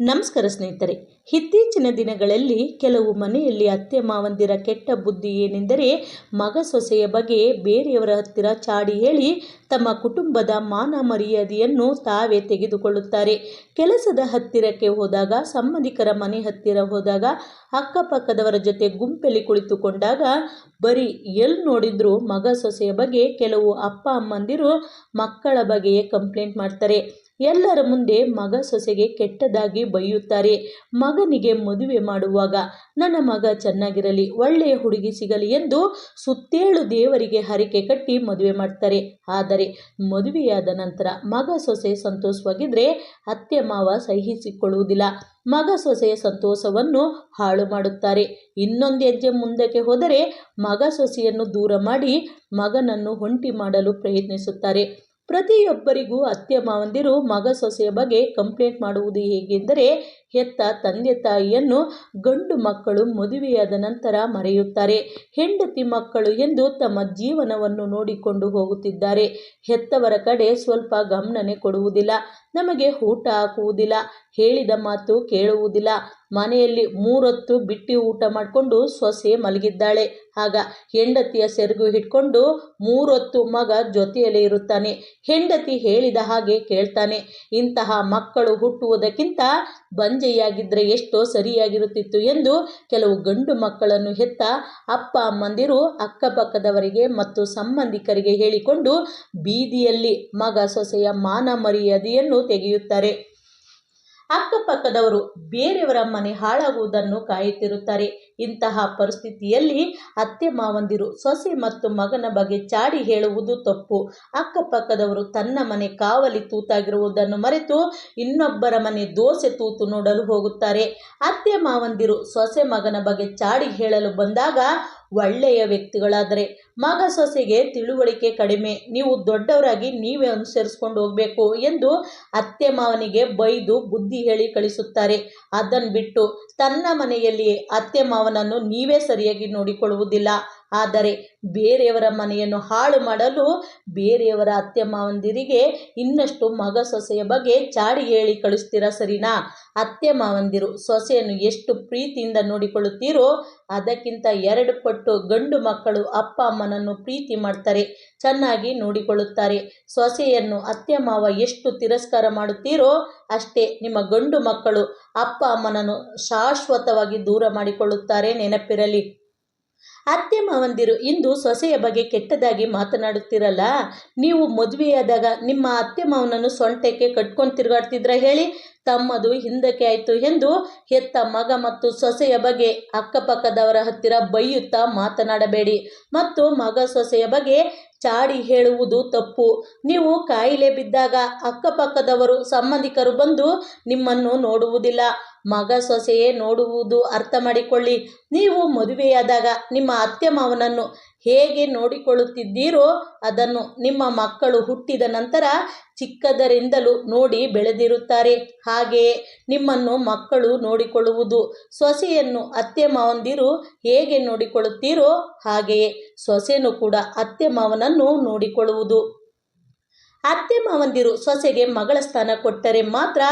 ನಮಸ್ಕಾರ ಸ್ನೇಹಿತರೆ, ಇತ್ತೀಚಿನ ದಿನಗಳಲ್ಲಿ ಕೆಲವು ಮನೆಯಲ್ಲಿ ಅತ್ತೆ ಮಾವಂದಿರ ಕೆಟ್ಟ ಬುದ್ಧಿ ಏನೆಂದರೆ ಮಗ ಸೊಸೆಯ ಬಗ್ಗೆ ಬೇರೆಯವರ ಹತ್ತಿರ ಚಾಡಿ ಹೇಳಿ ತಮ್ಮ ಕುಟುಂಬದ ಮಾನ ಮರ್ಯಾದೆಯನ್ನು ತಾವೇ ತೆಗೆದುಕೊಳ್ಳುತ್ತಾರೆ. ಕೆಲಸದ ಹತ್ತಿರಕ್ಕೆ ಹೋದಾಗ, ಸಂಬಂಧಿಕರ ಮನೆ ಹತ್ತಿರ ಹೋದಾಗ, ಅಕ್ಕಪಕ್ಕದವರ ಜೊತೆ ಗುಂಪಲ್ಲಿ ಕುಳಿತುಕೊಂಡಾಗ, ಬರೀ ಎಲ್ಲಿ ನೋಡಿದರೂ ಮಗ ಸೊಸೆಯ ಬಗ್ಗೆ ಕೆಲವು ಅಪ್ಪ ಅಮ್ಮಂದಿರು ಮಕ್ಕಳ ಬಗ್ಗೆಯೇ ಕಂಪ್ಲೇಂಟ್ ಮಾಡ್ತಾರೆ. ಎಲ್ಲರ ಮುಂದೆ ಮಗ ಸೊಸೆಗೆ ಕೆಟ್ಟದಾಗಿ ಬೈಯುತ್ತಾರೆ. ಮಗನಿಗೆ ಮದುವೆ ಮಾಡುವಾಗ, ನನ್ನ ಮಗ ಚೆನ್ನಾಗಿರಲಿ, ಒಳ್ಳೆಯ ಹುಡುಗಿ ಸಿಗಲಿ ಎಂದು ಸುತ್ತೇಳು ದೇವರಿಗೆ ಹರಿಕೆ ಕಟ್ಟಿ ಮದುವೆ ಮಾಡ್ತಾರೆ. ಆದರೆ, ಮದುವೆಯಾದ ನಂತರ ಮಗ ಸೊಸೆ ಸಂತೋಷವಾಗಿದ್ದರೆ ಅತ್ತೆ ಮಾವ ಸಹಿಸಿಕೊಳ್ಳುವುದಿಲ್ಲ. ಮಗ ಸೊಸೆಯ ಸಂತೋಷವನ್ನು ಹಾಳು ಮಾಡುತ್ತಾರೆ. ಇನ್ನೊಂದು ಹೆಜ್ಜೆ ಮುಂದಕ್ಕೆ ಹೋದರೆ ಮಗ ಸೊಸೆಯನ್ನು ದೂರ ಮಾಡಿ ಮಗನನ್ನು ಹೊಂಟಿ ಮಾಡಲು ಪ್ರಯತ್ನಿಸುತ್ತಾರೆ. ಪ್ರತಿಯೊಬ್ಬರಿಗೂ ಅತ್ತೆ ಮಾವಂದಿರು ಮಗ ಸೊಸೆಯ ಬಗ್ಗೆ ಕಂಪ್ಲೇಂಟ್ ಮಾಡುವುದು ಹೇಗೆಂದರೆ ಹೆತ್ತ ತಂದೆ ತಾಯಿಯನ್ನು ಗಂಡು ಮಕ್ಕಳು ಮದುವೆಯಾದ ನಂತರ ಮರೆಯುತ್ತಾರೆ. ಹೆಂಡತಿ ಮಕ್ಕಳು ಎಂದು ತಮ್ಮ ಜೀವನವನ್ನು ನೋಡಿಕೊಂಡು ಹೋಗುತ್ತಿದ್ದಾರೆ. ಹೆತ್ತವರ ಕಡೆ ಸ್ವಲ್ಪ ಗಮನನೆ ಕೊಡುವುದಿಲ್ಲ. ನಮಗೆ ಊಟ ಹಾಕುವುದಿಲ್ಲ. ಹೇಳಿದ ಮಾತು ಕೇಳುವುದಿಲ್ಲ. ಮನೆಯಲ್ಲಿ ಮೂರೊತ್ತು ಬಿಟ್ಟಿ ಊಟ ಮಾಡಿಕೊಂಡು ಸೊಸೆ ಮಲಗಿದ್ದಾಳೆ. ಆಗ ಹೆಂಡತಿಯ ಸೆರಗು ಹಿಡ್ಕೊಂಡು ಮೂರೊತ್ತು ಮಗ ಜೊತೆಯಲ್ಲಿ ಇರುತ್ತಾನೆ. ಹೆಂಡತಿ ಹೇಳಿದ ಹಾಗೆ ಕೇಳ್ತಾನೆ. ಇಂತಹ ಮಕ್ಕಳು ಹುಟ್ಟುವುದಕ್ಕಿಂತ ಬಂಜೆಯಾಗಿದ್ದರೆ ಎಷ್ಟೋ ಸರಿಯಾಗಿರುತ್ತಿತ್ತು ಎಂದು ಕೆಲವು ಗಂಡು ಮಕ್ಕಳನ್ನು ಹೆತ್ತ ಅಪ್ಪ ಅಮ್ಮಂದಿರು ಅಕ್ಕಪಕ್ಕದವರಿಗೆ ಮತ್ತು ಸಂಬಂಧಿಕರಿಗೆ ಹೇಳಿಕೊಂಡು ಬೀದಿಯಲ್ಲಿ ಮಗ ಸೊಸೆಯ ಮಾನ ಮರ್ಯಾದೆಯನ್ನು ತೆಗೆಯುತ್ತಾರೆ. ಅಕ್ಕಪಕ್ಕದವರು ಬೇರೆಯವರ ಮನೆ ಹಾಳಾಗುವುದನ್ನು ಕಾಯುತ್ತಿರುತ್ತಾರೆ. ಇಂತಹ ಪರಿಸ್ಥಿತಿಯಲ್ಲಿ ಅತ್ತೆ ಮಾವಂದಿರು ಸೊಸೆ ಮತ್ತು ಮಗನ ಬಗ್ಗೆ ಚಾಡಿ ಹೇಳುವುದು ತಪ್ಪು. ಅಕ್ಕಪಕ್ಕದವರು ತನ್ನ ಮನೆ ಕಾವಲಿ ತೂತಾಗಿರುವುದನ್ನು ಮರೆತು ಇನ್ನೊಬ್ಬರ ಮನೆ ದೋಸೆ ತೂತು ನೋಡಲು ಹೋಗುತ್ತಾರೆ. ಅತ್ತೆ ಮಾವಂದಿರು ಸೊಸೆ ಮಗನ ಬಗ್ಗೆ ಚಾಡಿ ಹೇಳಲು ಬಂದಾಗ ಒಳ್ಳೆಯ ವ್ಯಕ್ತಿಗಳಾದರೆ ಮಗ ಸೊಸೆಗೆ ತಿಳುವಳಿಕೆ ಕಡಿಮೆ, ನೀವು ದೊಡ್ಡವರಾಗಿ ನೀವೇ ಅನುಸರಿಸ್ಕೊಂಡು ಹೋಗಬೇಕು ಎಂದು ಅತ್ತೆ ಮಾವನಿಗೆ ಬೈದು ಬುದ್ಧಿ ಹೇಳಿ ಕಳಿಸುತ್ತಾರೆ. ಅದನ್ನು ಬಿಟ್ಟು ತನ್ನ ಮನೆಯಲ್ಲಿ ಅತ್ತೆ ಮಾವನನ್ನು ನೀವೇ ಸರಿಯಾಗಿ ನೋಡಿಕೊಳ್ಳುವುದಿಲ್ಲ. ಆದರೆ ಬೇರೆಯವರ ಮನೆಯನ್ನು ಹಾಳು ಮಾಡಲು ಬೇರೆಯವರ ಅತ್ತೆ ಮಾವಂದಿರಿಗೆ ಇನ್ನಷ್ಟು ಮಗ ಸೊಸೆಯ ಬಗ್ಗೆ ಚಾಡಿ ಹೇಳಿ ಕಳಿಸ್ತೀರಾ ಸರಿನಾ? ಅತ್ತೆ ಮಾವಂದಿರು ಸೊಸೆಯನ್ನು ಎಷ್ಟು ಪ್ರೀತಿಯಿಂದ ನೋಡಿಕೊಳ್ಳುತ್ತೀರೋ ಅದಕ್ಕಿಂತ ಎರಡು ಪಟ್ಟು ಗಂಡು ಮಕ್ಕಳು ಅಪ್ಪ ಅಮ್ಮನನ್ನು ಪ್ರೀತಿ ಮಾಡ್ತಾರೆ, ಚೆನ್ನಾಗಿ ನೋಡಿಕೊಳ್ಳುತ್ತಾರೆ. ಸೊಸೆಯನ್ನು ಅತ್ತೆ ಮಾವ ಎಷ್ಟು ತಿರಸ್ಕಾರ ಮಾಡುತ್ತೀರೋ ಅಷ್ಟೇ ನಿಮ್ಮ ಗಂಡು ಮಕ್ಕಳು ಅಪ್ಪ ಅಮ್ಮನನ್ನು ಶಾಶ್ವತವಾಗಿ ದೂರ ಮಾಡಿಕೊಳ್ಳುತ್ತಾರೆ ನೆನಪಿರಲಿ. ಅತ್ತೆ ಮಾವಂದಿರು ಇಂದು ಸೊಸೆಯ ಬಗ್ಗೆ ಕೆಟ್ಟದಾಗಿ ಮಾತನಾಡುತ್ತಿರಲ್ಲ. ನೀವು ಮದುವೆಯಾದಾಗ ನಿಮ್ಮ ಅತ್ತೆ ಮಾವನನ್ನು ಸೊಂಟಕ್ಕೆ ಕಟ್ಕೊಂಡು ತಿರುಗಾಡ್ತಿದ್ರ ಹೇಳಿ. ತಮ್ಮದು ಹಿಂದಕ್ಕೆ ಆಯಿತು ಎಂದು ಹೆತ್ತ ಮಗ ಮತ್ತು ಸೊಸೆಯ ಬಗ್ಗೆ ಅಕ್ಕಪಕ್ಕದವರ ಹತ್ತಿರ ಬೈಯುತ್ತಾ ಮಾತನಾಡಬೇಡಿ. ಮತ್ತು ಮಗ ಸೊಸೆಯ ಬಗ್ಗೆ ಚಾಡಿ ಹೇಳುವುದು ತಪ್ಪು. ನೀವು ಕಾಯಿಲೆ ಬಿದ್ದಾಗ ಅಕ್ಕಪಕ್ಕದವರು ಸಂಬಂಧಿಕರು ಬಂದು ನಿಮ್ಮನ್ನು ನೋಡುವುದಿಲ್ಲ. ಮಗ ಸೊಸೆಯೇ ನೋಡುವುದು ಅರ್ಥ ಮಾಡಿಕೊಳ್ಳಿ. ನೀವು ಮದುವೆಯಾದಾಗ ನಿಮ್ಮ ಅತ್ತೆ ಮಾವನನ್ನು ಹೇಗೆ ನೋಡಿಕೊಳ್ಳುತ್ತಿದ್ದೀರೋ ಅದನ್ನು ನಿಮ್ಮ ಮಕ್ಕಳು ಹುಟ್ಟಿದ ನಂತರ ಚಿಕ್ಕದರಿಂದಲೂ ನೋಡಿ ಬೆಳೆದಿರುತ್ತಾರೆ. ಹಾಗೆಯೇ ನಿಮ್ಮನ್ನು ಮಕ್ಕಳು ನೋಡಿಕೊಳ್ಳುವುದು, ಸೊಸೆಯನ್ನು ಅತ್ತೆ ಮಾವಂದಿರು ಹೇಗೆ ನೋಡಿಕೊಳ್ಳುತ್ತೀರೋ ಹಾಗೆಯೇ ಸೊಸೆನೂ ಕೂಡ ಅತ್ತೆ ಮಾವನನ್ನು ನೋಡಿಕೊಳ್ಳುವುದು. ಅತ್ತೆ ಮಾವಂದಿರು ಸೊಸೆಗೆ ಮಗಳ ಸ್ಥಾನ ಕೊಟ್ಟರೆ ಮಾತ್ರ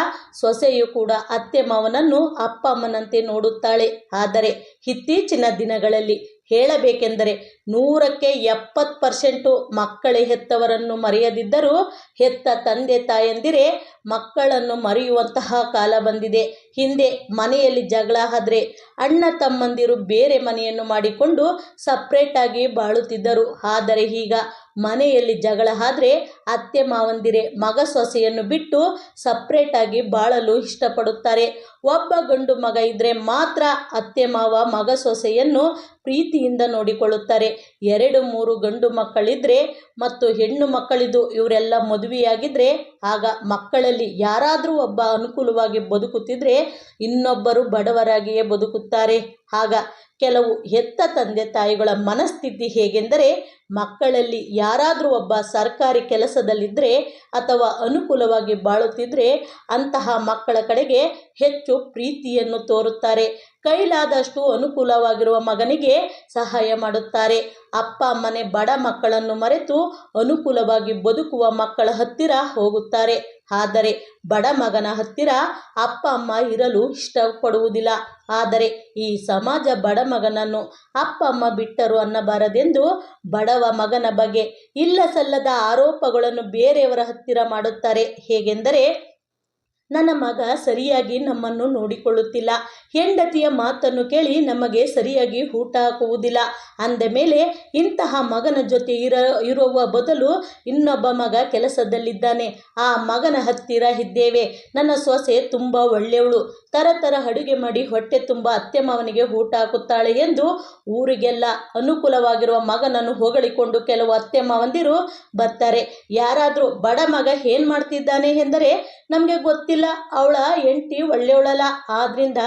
ಸೊಸೆಯು ಕೂಡ ಅತ್ತೆ ಮಾವನನ್ನು ಅಪ್ಪ ಅಮ್ಮನಂತೆ ನೋಡುತ್ತಾಳೆ. ಆದರೆ ಇತ್ತೀಚಿನ ದಿನಗಳಲ್ಲಿ ಹೇಳಬೇಕೆಂದರೆ ನೂರಕ್ಕೆ ಎಪ್ಪತ್ತು ಪರ್ಸೆಂಟು ಮಕ್ಕಳೇ ಹೆತ್ತವರನ್ನು ಮರೆಯದಿದ್ದರೂ ಹೆತ್ತ ತಂದೆ ತಾಯಂದಿರೇ ಮಕ್ಕಳನ್ನು ಮರೆಯುವಂತಹ ಕಾಲ ಬಂದಿದೆ. ಹಿಂದೆ ಮನೆಯಲ್ಲಿ ಜಗಳ ಆದ್ರೆ ಅಣ್ಣ ತಮ್ಮಂದಿರು ಬೇರೆ ಮನೆಯನ್ನು ಮಾಡಿಕೊಂಡು ಸಪ್ರೇಟಾಗಿ ಬಾಳುತ್ತಿದ್ದರು. ಆದರೆ ಈಗ ಮನೆಯಲ್ಲಿ ಜಗಳ ಆದರೆ ಅತ್ತೆ ಮಾವಂದಿರೆ ಮಗ ಸೊಸೆಯನ್ನು ಬಿಟ್ಟು ಸಪ್ರೇಟಾಗಿ ಬಾಳಲು ಇಷ್ಟಪಡುತ್ತಾರೆ. ಒಬ್ಬ ಗಂಡು ಮಗ ಇದ್ದರೆ ಮಾತ್ರ ಅತ್ತೆ ಮಾವ, ಮಗ ಸೊಸೆಯನ್ನು ಪ್ರೀತಿಯಿಂದ ನೋಡಿಕೊಳ್ಳುತ್ತಾರೆ. ಎರಡು, ಮೂರು ಗಂಡು ಮಕ್ಕಳಿದ್ರೆ ಮತ್ತು ಹೆಣ್ಣು ಮಕ್ಕಳಿದ್ದು ಇವರೆಲ್ಲ ಮದುವೆಯಾಗಿದ್ದರೆ ಆಗ ಮಕ್ಕಳಲ್ಲಿ ಯಾರಾದರೂ ಒಬ್ಬ ಅನುಕೂಲವಾಗಿ ಬದುಕುತ್ತಿದ್ರೆ ಇನ್ನೊಬ್ಬರು ಬಡವರಾಗಿಯೇ ಬದುಕುತ್ತಾರೆ. ಆಗ ಕೆಲವು ಹೆತ್ತ ತಂದೆ ತಾಯಿಗಳ ಮನಸ್ಥಿತಿ ಹೇಗೆಂದರೆ ಮಕ್ಕಳಲ್ಲಿ ಯಾರಾದರೂ ಒಬ್ಬ ಸರ್ಕಾರಿ ಕೆಲಸದಲ್ಲಿದ್ದರೆ ಅಥವಾ ಅನುಕೂಲವಾಗಿ ಬಾಳುತ್ತಿದ್ದರೆ ಅಂತಹ ಮಕ್ಕಳ ಕಡೆಗೆ ಹೆಚ್ಚು ಪ್ರೀತಿಯನ್ನು ತೋರುತ್ತಾರೆ. ಕೈಲಾದಷ್ಟು ಅನುಕೂಲವಾಗಿರುವ ಮಗನಿಗೆ ಸಹಾಯ ಮಾಡುತ್ತಾರೆ. ಅಪ್ಪ, ಅಮ್ಮನೆ ಬಡ ಮಕ್ಕಳನ್ನು ಮರೆತು ಅನುಕೂಲವಾಗಿ ಬದುಕುವ ಮಕ್ಕಳ ಹತ್ತಿರ ಹೋಗುತ್ತಾರೆ. ಆದರೆ ಬಡ ಮಗನ ಹತ್ತಿರ ಅಪ್ಪ, ಅಮ್ಮ ಇರಲು ಇಷ್ಟಪಡುವುದಿಲ್ಲ. ಆದರೆ ಈ ಸಮಾಜ ಬಡ ಮಗನನ್ನು ಅಪ್ಪ, ಅಮ್ಮ ಬಿಟ್ಟರು ಅನ್ನಬಾರದೆಂದು ಬಡವ ಮಗನ ಬಗ್ಗೆ ಇಲ್ಲ ಸಲ್ಲದ ಆರೋಪಗಳನ್ನು ಬೇರೆಯವರ ಹತ್ತಿರ ಮಾಡುತ್ತಾರೆ. ಹೇಗೆಂದರೆ, ನನ್ನ ಮಗ ಸರಿಯಾಗಿ ನಮ್ಮನ್ನು ನೋಡಿಕೊಳ್ಳುತ್ತಿಲ್ಲ. ಹೆಂಡತಿಯ ಮಾತನ್ನು ಕೇಳಿ ನಮಗೆ ಸರಿಯಾಗಿ ಊಟ ಹಾಕುವುದಿಲ್ಲ. ಅಂದ ಮೇಲೆ ಇಂತಹ ಮಗನ ಜೊತೆ ಇರೋ, ಇರುವ ಬದಲು ಇನ್ನೊಬ್ಬ ಮಗ ಕೆಲಸದಲ್ಲಿದ್ದಾನೆ. ಆ ಮಗನ ಹತ್ತಿರ ಇದ್ದೇವೆ. ನನ್ನ ಸೊಸೆ ತುಂಬ ಒಳ್ಳೆಯವಳು. ತರತರ ತರ ಅಡುಗೆ ಮಾಡಿ ಹೊಟ್ಟೆ ತುಂಬ ಅತ್ತೆ ಮಾವನಿಗೆ ಊಟ ಹಾಕುತ್ತಾಳೆ ಎಂದು ಊರಿಗೆಲ್ಲ ಅನುಕೂಲವಾಗಿರುವ ಮಗನನ್ನು ಹೊಗಳಿಕೊಂಡು ಕೆಲವು ಅತ್ತೆ ಮಾವಂದಿರು ಬರ್ತಾರೆ. ಯಾರಾದರೂ ಬಡ ಮಗ ಏನು ಮಾಡ್ತಿದ್ದಾನೆ ಎಂದರೆ, ನಮಗೆ ಗೊತ್ತಿಲ್ಲ. ಅವಳ ಹೆಂಡತಿ ಒಳ್ಳೆಯವಳಲ್ಲ. ಆದ್ರಿಂದ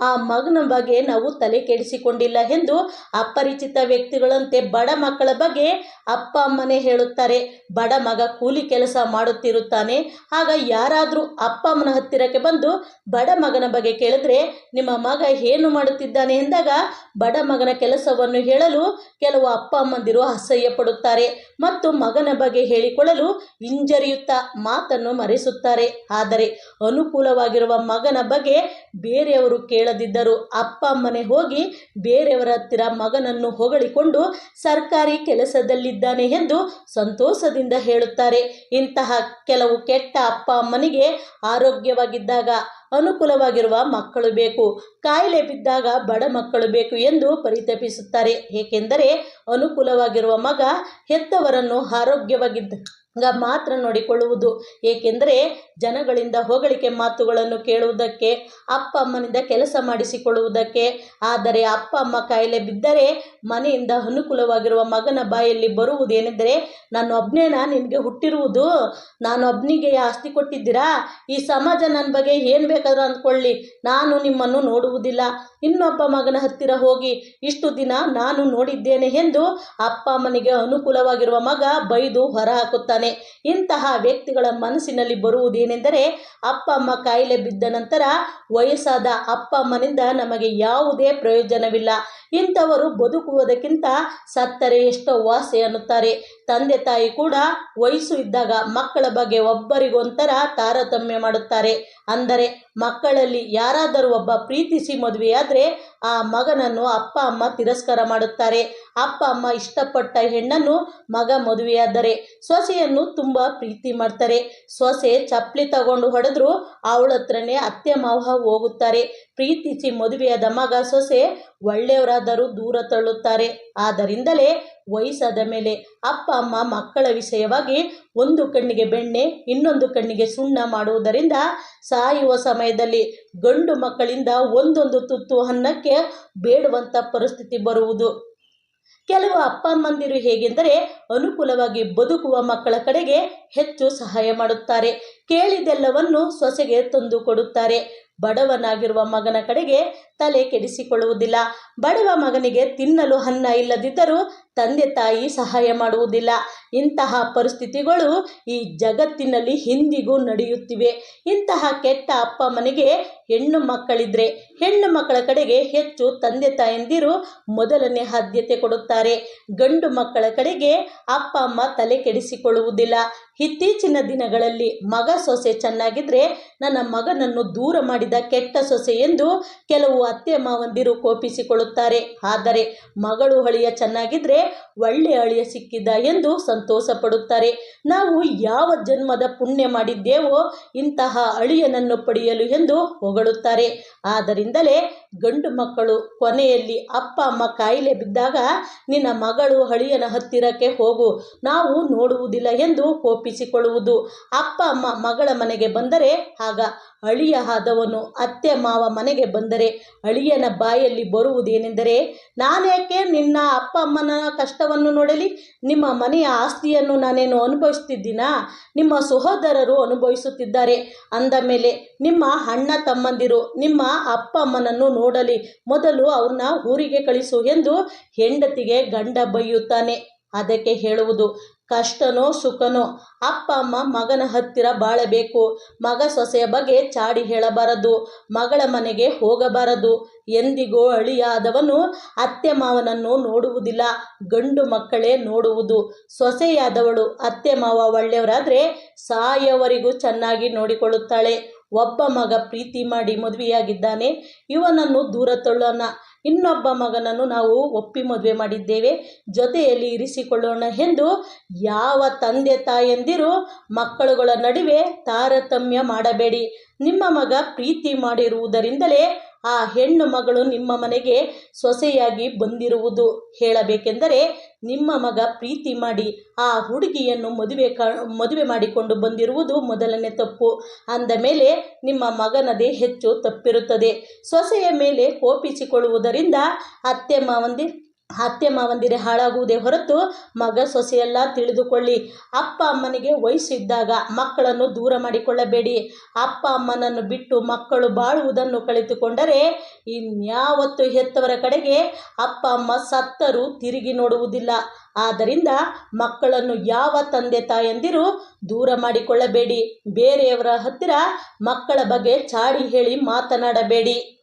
ಆ ಮಗನ ಬಗ್ಗೆ ನಾವು ತಲೆ ಕೆಡಿಸಿಕೊಂಡಿಲ್ಲ ಎಂದು ಅಪರಿಚಿತ ವ್ಯಕ್ತಿಗಳಂತೆ ಬಡ ಮಕ್ಕಳ ಬಗ್ಗೆ ಅಪ್ಪ ಅಮ್ಮನೇ ಹೇಳುತ್ತಾರೆ. ಬಡ ಮಗ ಕೂಲಿ ಕೆಲಸ ಮಾಡುತ್ತಿರುತ್ತಾನೆ. ಆಗ ಯಾರಾದರೂ ಅಪ್ಪ ಅಮ್ಮನ ಹತ್ತಿರಕ್ಕೆ ಬಂದು ಬಡ ಮಗನ ಬಗ್ಗೆ ಕೇಳಿದ್ರೆ, ನಿಮ್ಮ ಮಗ ಏನು ಮಾಡುತ್ತಿದ್ದಾನೆ ಎಂದಾಗ ಬಡ ಮಗನ ಕೆಲಸವನ್ನು ಹೇಳಲು ಕೆಲವು ಅಪ್ಪ ಅಮ್ಮಂದಿರು ಅಸಹ್ಯ ಪಡುತ್ತಾರೆ ಮತ್ತು ಮಗನ ಬಗ್ಗೆ ಹೇಳಿಕೊಳ್ಳಲು ಹಿಂಜರಿಯುತ್ತಾ ಮಾತನ್ನು ಮರೆಸುತ್ತಾರೆ. ಆದರೆ ಅನುಕೂಲವಾಗಿರುವ ಮಗನ ಬಗ್ಗೆ ಬೇರೆಯವರು ಕೇಳದಿದ್ದರು ಅಪ್ಪ ಅಮ್ಮನೆ ಹೋಗಿ ಬೇರೆಯವರ ಹತ್ತಿರ ಮಗನನ್ನು ಹೊಗಳಿಕೊಂಡು ಸರ್ಕಾರಿ ಕೆಲಸದಲ್ಲಿದ್ದಾನೆ ಎಂದು ಸಂತೋಷದಿಂದ ಹೇಳುತ್ತಾರೆ. ಇಂತಹ ಕೆಲವು ಕೆಟ್ಟ ಅಪ್ಪ ಅಮ್ಮನಿಗೆ ಆರೋಗ್ಯವಾಗಿದ್ದಾಗ ಅನುಕೂಲವಾಗಿರುವ ಮಕ್ಕಳು ಬೇಕು. ಕಾಯಿಲೆ ಬಿದ್ದಾಗ ಬಡ ಮಕ್ಕಳು ಬೇಕು ಎಂದು ಪರಿತಪಿಸುತ್ತಾರೆ. ಏಕೆಂದರೆ ಅನುಕೂಲವಾಗಿರುವ ಮಗ ಹೆತ್ತವರನ್ನು ಆರೋಗ್ಯವಾಗಿದ್ದ ಮಾತ್ರ ನೋಡಿಕೊಳ್ಳುವುದು. ಏಕೆಂದರೆ ಜನಗಳಿಂದ ಹೊಗಳಿಕೆ ಮಾತುಗಳನ್ನು ಕೇಳುವುದಕ್ಕೆ, ಅಪ್ಪ ಅಮ್ಮನಿಂದ ಕೆಲಸ ಮಾಡಿಸಿಕೊಳ್ಳುವುದಕ್ಕೆ, ಆದರೆ ಅಪ್ಪ ಅಮ್ಮ ಕಾಯಿಲೆ ಬಿದ್ದರೆ ಮನೆಯಿಂದ ಅನುಕೂಲವಾಗಿರುವ ಮಗನ ಬಾಯಲ್ಲಿ ಬರುವುದೇನೆಂದರೆ, ನಾನು ಒಬ್ಬನೇನ ನಿನಗೆ ಹುಟ್ಟಿರುವುದು. ನಾನು ಒಬ್ಬನಿಗೆ ಆಸ್ತಿ ಕೊಟ್ಟಿದ್ದೀರಾ? ಈ ಸಮಾಜ ನನ್ನ ಬಗ್ಗೆ ಏನು ಬೇಕಾದರೂ ಅಂದ್ಕೊಳ್ಳಿ. ನಾನು ನಿಮ್ಮನ್ನು ನೋಡುವುದಿಲ್ಲ. ಇನ್ನೊಬ್ಬ ಮಗನ ಹತ್ತಿರ ಹೋಗಿ, ಇಷ್ಟು ದಿನ ನಾನು ನೋಡಿದ್ದೇನೆ ಎಂದು ಅಪ್ಪ ಅಮ್ಮನಿಗೆ ಅನುಕೂಲವಾಗಿರುವ ಮಗ ಬೈದು ಹೊರ ಇಂತಹ ವ್ಯಕ್ತಿಗಳ ಮನಸ್ಸಿನಲ್ಲಿ ಬರುವುದೇನೆಂದರೆ ಅಪ್ಪ ಅಮ್ಮ ಕಾಯಿಲೆ ಬಿದ್ದ ನಂತರ ವಯಸ್ಸಾದ ಅಪ್ಪ ಅಮ್ಮನಿಂದ ನಮಗೆ ಯಾವುದೇ ಪ್ರಯೋಜನವಿಲ್ಲ. ಇಂಥವರು ಬದುಕುವುದಕ್ಕಿಂತ ಸತ್ತರೆ ಎಷ್ಟೋ ವಾಸೆ ಅನ್ನುತ್ತಾರೆ. ತಂದೆ ತಾಯಿ ಕೂಡ ವಯಸ್ಸು ಇದ್ದಾಗ ಮಕ್ಕಳ ಬಗ್ಗೆ ಒಬ್ಬರಿಗೊಂಥರ ತಾರತಮ್ಯ ಮಾಡುತ್ತಾರೆ. ಅಂದರೆ ಮಕ್ಕಳಲ್ಲಿ ಯಾರಾದರೂ ಒಬ್ಬ ಪ್ರೀತಿಸಿ ಮದುವೆಯಾದರೆ ಆ ಮಗನನ್ನು ಅಪ್ಪ, ಅಮ್ಮ ತಿರಸ್ಕಾರ ಮಾಡುತ್ತಾರೆ. ಅಪ್ಪ, ಅಮ್ಮ ಇಷ್ಟಪಟ್ಟ ಹೆಣ್ಣನ್ನು ಮಗ ಮದುವೆಯಾದರೆ ಸೊಸೆಯನ್ನು ತುಂಬ ಪ್ರೀತಿ ಮಾಡ್ತಾರೆ. ಸೊಸೆ ಚಪ್ಪಲಿ ತಗೊಂಡು ಹೊಡೆದ್ರು ಅವಳ ಹತ್ರನೇ ಅತ್ತೆ ಮಾವ ಹೋಗುತ್ತಾರೆ. ಪ್ರೀತಿಸಿ ಮದುವೆಯಾದ ಮಗ ಸೊಸೆ ಒಳ್ಳೆಯವರಾದರೂ ದೂರ ತಳ್ಳುತ್ತಾರೆ. ಆದ್ದರಿಂದಲೇ ವಯಸ್ಸಾದ ಮೇಲೆ ಅಪ್ಪ, ಅಮ್ಮ ಮಕ್ಕಳ ವಿಷಯವಾಗಿ ಒಂದು ಕಣ್ಣಿಗೆ ಬೆಣ್ಣೆ, ಇನ್ನೊಂದು ಕಣ್ಣಿಗೆ ಸುಣ್ಣ ಮಾಡುವುದರಿಂದ ಸಾಯುವ ಸಮಯದಲ್ಲಿ ಗಂಡು ಮಕ್ಕಳಿಂದ ಒಂದೊಂದು ತುತ್ತು ಅನ್ನಕ್ಕೆ ಬೇಡುವಂಥ ಪರಿಸ್ಥಿತಿ ಬರುವುದು. ಕೆಲವು ಅಪ್ಪ, ಅಮ್ಮಂದಿರು ಹೇಗೆಂದರೆ ಅನುಕೂಲವಾಗಿ ಬದುಕುವ ಮಕ್ಕಳ ಕಡೆಗೆ ಹೆಚ್ಚು ಸಹಾಯ ಮಾಡುತ್ತಾರೆ. ಕೇಳಿದೆಲ್ಲವನ್ನು ಸೊಸೆಗೆ ತಂದು ಕೊಡುತ್ತಾರೆ. ಬಡವನಾಗಿರುವ ಮಗನ ಕಡೆಗೆ ತಲೆ ಕೆಡಿಸಿಕೊಳ್ಳುವುದಿಲ್ಲ. ಬಡವ ಮಗನಿಗೆ ತಿನ್ನಲು ಅನ್ನ ಇಲ್ಲದಿದ್ದರೂ ತಂದೆ ತಾಯಿ ಸಹಾಯ ಮಾಡುವುದಿಲ್ಲ. ಇಂತಹ ಪರಿಸ್ಥಿತಿಗಳು ಈ ಜಗತ್ತಿನಲ್ಲಿ ಹಿಂದಿಗೂ ನಡೆಯುತ್ತಿವೆ. ಇಂತಹ ಕೆಟ್ಟ ಅಪ್ಪ ಮನೆಗೆ ಹೆಣ್ಣು ಮಕ್ಕಳಿದ್ರೆ ಹೆಣ್ಣು ಮಕ್ಕಳ ಕಡೆಗೆ ಹೆಚ್ಚು ತಂದೆ ತಾಯಂದಿರು ಮೊದಲನೇ ಆದ್ಯತೆ ಕೊಡುತ್ತಾರೆ. ಗಂಡು ಮಕ್ಕಳ ಕಡೆಗೆ ಅಪ್ಪ ಅಮ್ಮ ತಲೆ ಕೆಡಿಸಿಕೊಳ್ಳುವುದಿಲ್ಲ. ಇತ್ತೀಚಿನ ದಿನಗಳಲ್ಲಿ ಮಗ ಸೊಸೆ ಚೆನ್ನಾಗಿದ್ರೆ ನನ್ನ ಮಗನನ್ನು ದೂರ ಮಾಡಿದ ಕೆಟ್ಟ ಸೊಸೆ ಎಂದು ಕೆಲವು ಅತ್ತೆ ಮಾವಂದಿರು ಕೋಪಿಸಿಕೊಳ್ಳುತ್ತಾರೆ. ಆದರೆ ಮಗಳು ಹಳಿಯ ಚೆನ್ನಾಗಿದ್ರೆ ಒಳ್ಳೆ ಅಳಿಯ ಸಿಕ್ಕಿದ ಎಂದು ಸಂತೋಷ ಪಡುತ್ತಾರೆ ನಾವು ಯಾವ ಜನ್ಮದ ಪುಣ್ಯ ಮಾಡಿದ್ದೇವೋ ಇಂತಹ ಅಳಿಯನನ್ನು ಪಡೆಯಲು ಎಂದು ಹೊಗಳುತ್ತಾರೆ. ಆದ್ದರಿಂದಲೇ ಗಂಡು ಮಕ್ಕಳು ಕೊನೆಯಲ್ಲಿ ಅಪ್ಪ ಅಮ್ಮ ಕಾಯಿಲೆ ಬಿದ್ದಾಗ, ನಿನ್ನ ಮಗಳು ಅಳಿಯನ ಹತ್ತಿರಕ್ಕೆ ಹೋಗು, ನಾವು ನೋಡುವುದಿಲ್ಲ ಎಂದು ಕೋಪಿಸಿಕೊಳ್ಳುವುದು. ಅಪ್ಪ ಅಮ್ಮ ಮಗಳ ಮನೆಗೆ ಬಂದರೆ ಆಗ ಅಳಿಯ ಆದವನು ಅತ್ತೆ ಮಾವ ಮನೆಗೆ ಬಂದರೆ ಅಳಿಯನ ಬಾಯಲ್ಲಿ ಬರುವುದೇನೆಂದರೆ, ನಾನೇಕೆ ನಿನ್ನ ಅಪ್ಪ ಅಮ್ಮನ ಕಷ್ಟವನ್ನು ನೋಡಲಿ, ನಿಮ್ಮ ಮನೆಯ ಆಸ್ತಿಯನ್ನು ನಾನೇನು ಅನುಭವಿಸ್ತಿದ್ದೀನಾ? ನಿಮ್ಮ ಸಹೋದರರು ಅನುಭವಿಸುತ್ತಿದ್ದಾರೆ. ಅಂದ ಮೇಲೆ, ನಿಮ್ಮ ಅಣ್ಣ ತಮ್ಮಂದಿರು, ನಿಮ್ಮ ಅಪ್ಪ ಅಮ್ಮನನ್ನು ನೋಡಲಿ. ಮೊದಲು ಅವ್ರನ್ನ ಊರಿಗೆ ಕಳಿಸು ಎಂದು ಹೆಂಡತಿಗೆ ಗಂಡ ಬೈಯುತ್ತಾನೆ. ಅದಕ್ಕೆ ಹೇಳುವುದು ಕಷ್ಟನೋ ಸುಖನೋ ಅಪ್ಪ, ಅಮ್ಮ, ಮಗನ ಹತ್ತಿರ ಬಾಳಬೇಕು. ಮಗ ಸೊಸೆಯ ಬಗ್ಗೆ ಚಾಡಿ ಹೇಳಬಾರದು. ಮಗಳ ಮನೆಗೆ ಹೋಗಬಾರದು. ಎಂದಿಗೂ ಅಳಿಯಾದವನು ಅತ್ತೆ ಮಾವನನ್ನು ನೋಡುವುದಿಲ್ಲ. ಗಂಡು ಮಕ್ಕಳೇ ನೋಡುವುದು. ಸೊಸೆಯಾದವಳು ಅತ್ತೆ ಮಾವ ಒಳ್ಳೆಯವರಾದರೆ ಸಾಯವರಿಗೂ ಚೆನ್ನಾಗಿ ನೋಡಿಕೊಳ್ಳುತ್ತಾಳೆ. ಒಬ್ಬ ಮಗ ಪ್ರೀತಿ ಮಾಡಿ ಮದುವೆಯಾಗಿದ್ದಾನೆ. ಇವನನ್ನು ದೂರ ತಳ್ಳೋಣ. ಇನ್ನೊಬ್ಬ ಮಗನನ್ನು ನಾವು ಒಪ್ಪಿ ಮದುವೆ ಮಾಡಿದ್ದೇವೆ. ಜೊತೆಯಲ್ಲಿ ಇರಿಸಿಕೊಳ್ಳೋಣ ಎಂದು ಯಾವ ತಂದೆ ತಾಯಂದಿರು ಮಕ್ಕಳುಗಳ ನಡುವೆ ತಾರತಮ್ಯ ಮಾಡಬೇಡಿ. ನಿಮ್ಮ ಮಗ ಪ್ರೀತಿ ಮಾಡಿರುವುದರಿಂದಲೇ ಆ ಹೆಣ್ಣು ಮಗಳು ನಿಮ್ಮ ಮನೆಗೆ ಸೊಸೆಯಾಗಿ ಬಂದಿರುವುದು ಹೇಳಬೇಕೆಂದರೆ ನಿಮ್ಮ ಮಗ ಪ್ರೀತಿ ಮಾಡಿ ಆ ಹುಡುಗಿಯನ್ನು ಮದುವೆ ಮದುವೆ ಮಾಡಿಕೊಂಡು ಬಂದಿರುವುದು ಮೊದಲನೇ ತಪ್ಪು. ಅಂದ ಮೇಲೆ ನಿಮ್ಮ ಮಗನದೇ ಹೆಚ್ಚು ತಪ್ಪಿರುತ್ತದೆ. ಸೊಸೆಯ ಮೇಲೆ ಕೋಪಿಸಿಕೊಳ್ಳುವುದರಿಂದ ಅತ್ತೆ ಮಾವಂದಿ ಅತ್ತೆ ಮಾವಂದಿರೇ ಹಾಳಾಗುವುದೇ ಹೊರತು ಮಗ ಸೊಸೆಯೆಲ್ಲ ತಿಳಿದುಕೊಳ್ಳಿ. ಅಪ್ಪ ಅಮ್ಮನಿಗೆ ವಯಸ್ಸಿದ್ದಾಗ ಮಕ್ಕಳನ್ನು ದೂರ ಮಾಡಿಕೊಳ್ಳಬೇಡಿ. ಅಪ್ಪ ಅಮ್ಮನನ್ನು ಬಿಟ್ಟು ಮಕ್ಕಳು ಬಾಳುವುದನ್ನು ಕಳೆದುಕೊಂಡರೆ ಇನ್ಯಾವತ್ತು ಹೆತ್ತವರ ಕಡೆಗೆ ಅಪ್ಪ ಅಮ್ಮ ಸತ್ತರೂ ತಿರುಗಿ ನೋಡುವುದಿಲ್ಲ. ಆದ್ದರಿಂದ ಮಕ್ಕಳನ್ನು ಯಾವ ತಂದೆ ತಾಯಂದಿರು ದೂರ ಮಾಡಿಕೊಳ್ಳಬೇಡಿ. ಬೇರೆಯವರ ಹತ್ತಿರ ಮಕ್ಕಳ ಬಗ್ಗೆ ಚಾಡಿ ಹೇಳಿ ಮಾತನಾಡಬೇಡಿ.